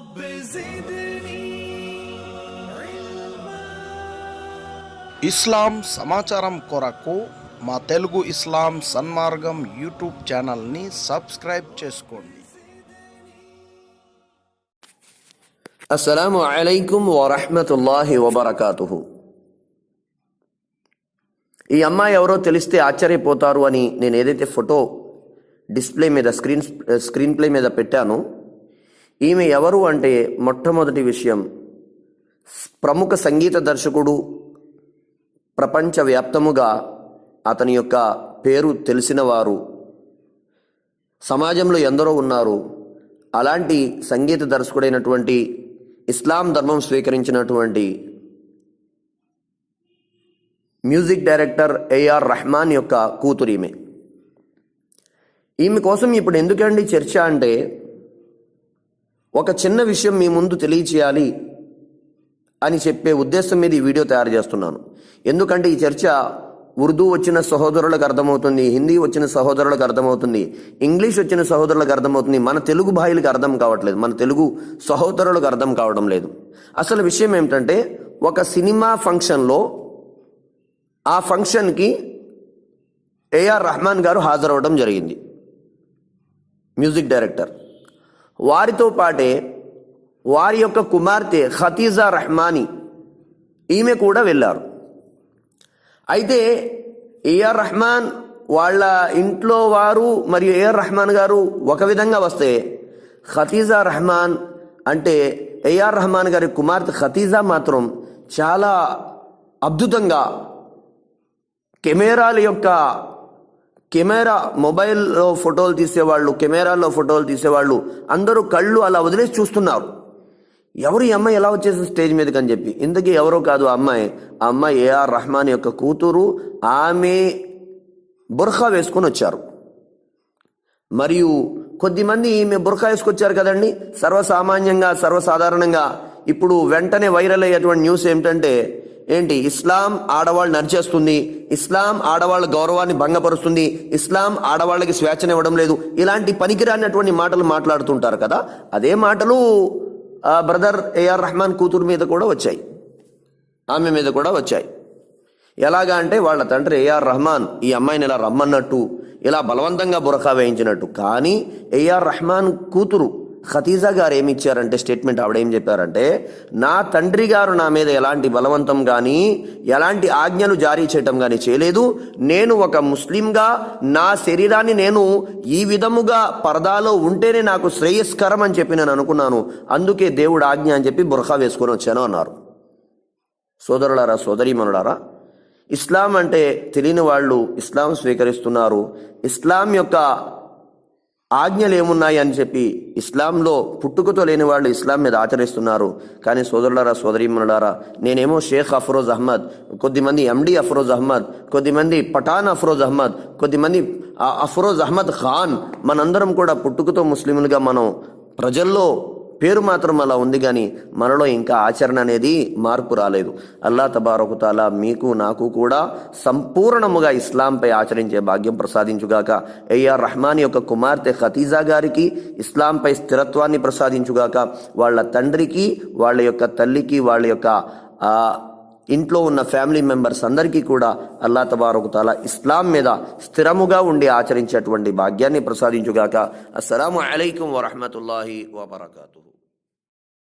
رب زدني ఇస్లాం సమాచారం కొరకు మా తెలుగు ఇస్లాం సన్మార్గం యూట్యూబ్ ఛానల్ని సబ్స్క్రైబ్ చేసుకోండి అస్సలాము అలైకుం వరహమతుల్లాహి వబర్కాతుహు ఈ అమ్మాయి ఎవరో తెలిస్తే ఆశ్చర్యపోతారు అని నేను ఏదైతే ఫోటో డిస్ప్లే మీద స్క్రీన్ స్క్రీన్ ప్లే మీద పెట్టానో ఈమె ఎవరు అంటే మొట్టమొదటి విషయం ప్రముఖ సంగీత దర్శకుడు ప్రపంచవ్యాప్తముగా అతని యొక్క పేరు తెలిసినవారు. సమాజంలో ఎందరో ఉన్నారు. అలాంటి సంగీత దర్శకుడైనటువంటి ఇస్లాం ధర్మం స్వీకరించినటువంటి మ్యూజిక్ డైరెక్టర్ ఏఆర్ రెహమాన్ యొక్క కూతురు ఈమె. ఈమె కోసం ఇప్పుడు ఎందుకండి చర్చ అంటే ఒక చిన్న విషయం మీ ముందు తెలియచేయాలి అని చెప్పే ఉద్దేశం మీద ఈ వీడియో తయారు చేస్తున్నాను. ఎందుకంటే ఈ చర్చ ఉర్దూ వచ్చిన సహోదరులకు అర్థమవుతుంది హిందీ వచ్చిన సహోదరులకు అర్థమవుతుంది ఇంగ్లీష్ వచ్చిన సహోదరులకు అర్థమవుతుంది మన తెలుగు భాయిలకు అర్థం కావట్లేదు మన తెలుగు సహోదరులకు అర్థం కావడం లేదు. అసలు విషయం ఏమిటంటే ఒక సినిమా ఫంక్షన్లో ఆ ఫంక్షన్కి ఏఆర్ రెహమాన్ గారు హాజరవడం జరిగింది. Music director. వారితో పాటే వారి యొక్క కుమార్తె ఖతీజా రహమాని ఈమె కూడా వెళ్ళారు. అయితే ఏఆర్ రెహమాన్ వాళ్ళ ఇంట్లో వారు మరియు ఏఆర్ రెహమాన్ గారు ఒక విధంగా వస్తే ఖతీజా రెహమాన్ అంటే ఏఆర్ రెహమాన్ గారి కుమార్తె ఖతీజా మాత్రం చాలా అద్భుతంగా కెమెరాల యొక్క కెమెరా మొబైల్లో ఫోటోలు తీసేవాళ్ళు కెమెరాల్లో ఫోటోలు తీసేవాళ్ళు అందరూ కళ్ళు అలా వదిలేసి చూస్తున్నారు. ఎవరు ఈ అమ్మాయి ఎలా వచ్చేసిన స్టేజ్ మీదకి అని చెప్పి. ఇంతకీ ఎవరో కాదు ఆ అమ్మాయి. ఆ అమ్మాయి ఏఆర్ రహమాన్ యొక్క కూతురు. ఆమె బుర్ఖా వేసుకొని వచ్చారు. మరియు కొద్దిమంది ఈమె బుర్ఖా వేసుకొచ్చారు కదండి. సర్వసామాన్యంగా సర్వసాధారణంగా. ఇప్పుడు వెంటనే వైరల్ అయ్యేటువంటి న్యూస్ ఏమిటంటే ఏంటి? ఇస్లాం ఆడవాళ్ళు నరిచేస్తుంది. ఇస్లాం ఆడవాళ్ళ గౌరవాన్ని భంగపరుస్తుంది. ఇస్లాం ఆడవాళ్ళకి స్వేచ్ఛనివ్వడం లేదు. ఇలాంటి పనికిరానటువంటి మాటలు మాట్లాడుతుంటారు కదా? అదే మాటలు బ్రదర్ ఏఆర్ రెహమాన్ కూతురు మీద కూడా వచ్చాయి. ఆమె మీద కూడా వచ్చాయి. ఎలాగా అంటే వాళ్ళ తండ్రి ఏఆర్ రెహమాన్ ఈ అమ్మాయిని ఇలా రమ్మన్నట్టు ఇలా బలవంతంగా బురఖా వేయించినట్టు. కానీ ఏఆర్ రెహమాన్ కూతురు ఖతీజా గారు ఏమి ఇచ్చారంటే స్టేట్మెంట్ ఆవిడ ఏం చెప్పారంటే నా తండ్రి గారు నా మీద ఎలాంటి బలవంతం కానీ ఎలాంటి ఆజ్ఞలు జారీ చేయటం కానీ చేయలేదు. నేను ఒక ముస్లింగా నా శరీరాన్ని నేను ఈ విధముగా పరదాలో ఉంటేనే నాకు శ్రేయస్కరం అని చెప్పి నేను అనుకున్నాను. అందుకే దేవుడు ఆజ్ఞ అని చెప్పి బురఖా వేసుకొని వచ్చాను అన్నారు. సోదరులారా సోదరీమనులారా ఇస్లాం అంటే తెలియని వాళ్ళు ఇస్లాం స్వీకరిస్తున్నారు. ఇస్లాం యొక్క ఆజ్ఞలు ఏమున్నాయి అని చెప్పి ఇస్లాంలో పుట్టుకతో లేని వాళ్ళు ఇస్లాం మీద ఆచరిస్తున్నారు. కానీ సోదరులారా సోదరీమనులారా నేనేమో షేక్ అఫరోజ్ అహ్మద్ కొద్దిమంది ఎండి అఫరోజ్ అహ్మద్ కొద్దిమంది పఠాన్ అఫరోజ్ అహ్మద్ కొద్దిమంది ఆ అఫరోజ్ అహ్మద్ ఖాన్ మనందరం కూడా పుట్టుకతో ముస్లింలుగా మనం ప్రజల్లో పేరు మాత్రం అలా ఉంది కానీ మనలో ఇంకా ఆచరణ అనేది మార్పు రాలేదు. అల్లా తబారకుతాలా మీకు నాకు కూడా సంపూర్ణముగా ఇస్లాంపై ఆచరించే భాగ్యం ప్రసాదించుగాక. ఏఆర్ రహమాన్ యొక్క కుమార్తె ఖతీజా గారికి ఇస్లాంపై స్థిరత్వాన్ని ప్రసాదించుగాక. వాళ్ళ తండ్రికి వాళ్ళ యొక్క తల్లికి వాళ్ళ యొక్క ఇంట్లో ఉన్న ఫ్యామిలీ మెంబర్స్ అందరికీ కూడా అల్లా తబారకుతాల ఇస్లాం మీద స్థిరముగా ఉండి ఆచరించేటువంటి భాగ్యాన్ని ప్రసాదించుగాక. అస్సలాము అలైకుం వరహమతుల్లాహి వబర్కూ